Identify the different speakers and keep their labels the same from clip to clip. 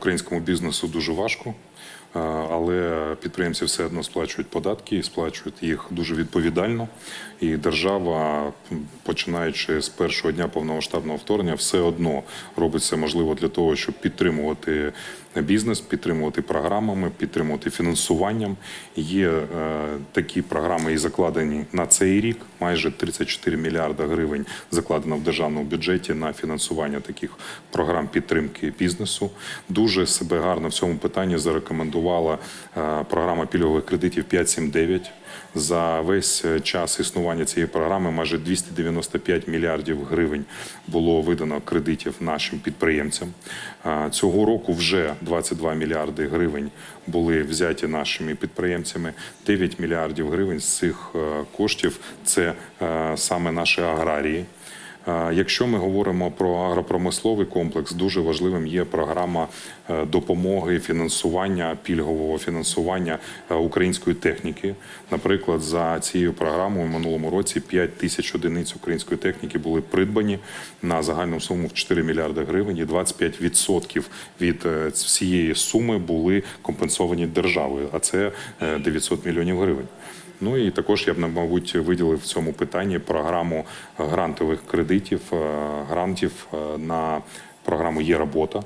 Speaker 1: Українському бізнесу дуже важко, але підприємці все одно сплачують податки, і сплачують їх дуже відповідально. І держава, починаючи з першого дня повномасштабного вторгнення, все одно робить все можливе для того, щоб підтримувати бізнес, підтримувати програмами, підтримувати фінансуванням. Є е, такі програми і закладені на цей рік. Майже 34 мільярда гривень закладено в державному бюджеті на фінансування таких програм підтримки бізнесу. Дуже себе гарно в цьому питанні зарекомендувала е, програма пільгових кредитів 579. За весь е, час існування цієї програми майже 295 мільярдів гривень було видано кредитів нашим підприємцям. Е, Цього року вже 22 мільярди гривень були взяті нашими підприємцями. 9 мільярдів гривень з цих коштів це саме наші аграрії. Якщо ми говоримо про агропромисловий комплекс, дуже важливим є програма е, допомоги фінансування пільгового фінансування е, української техніки. Наприклад, за цією програмою в минулому році 5 тисяч одиниць української техніки були придбані на загальну суму в 4 мільярди гривень, і 25% від е, всієї суми були компенсовані державою, а це е, 900 мільйонів гривень. Ну і також я б мабуть виділив в цьому питанні програму грантових кредитів, е, грантів е, на програму Є робота.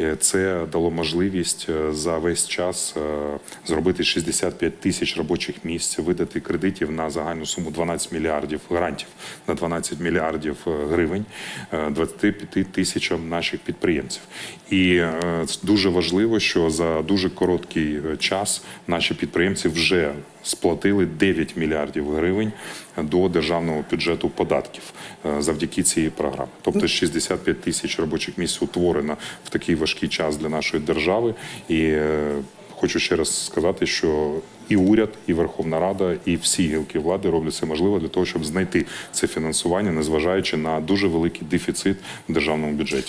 Speaker 1: Е, Це дало можливість е, за весь час е, зробити 65 тисяч робочих місць, видати кредитів на загальну суму 12 мільярдів грантів на 12 мільярдів гривень е, 25 тисячам наших підприємців. І дуже важливо, що за дуже короткий час наші підприємці вже сплатили 9 мільярдів гривень до державного бюджету податків завдяки цій програмі. Тобто 65 тисяч робочих місць утворена в такий важкий час для нашої держави. І е, хочу ще раз сказати, що і уряд, і Верховна Рада, і всі гілки влади роблять все можливе для того, щоб знайти це фінансування, незважаючи на дуже великий дефіцит в державному бюджеті.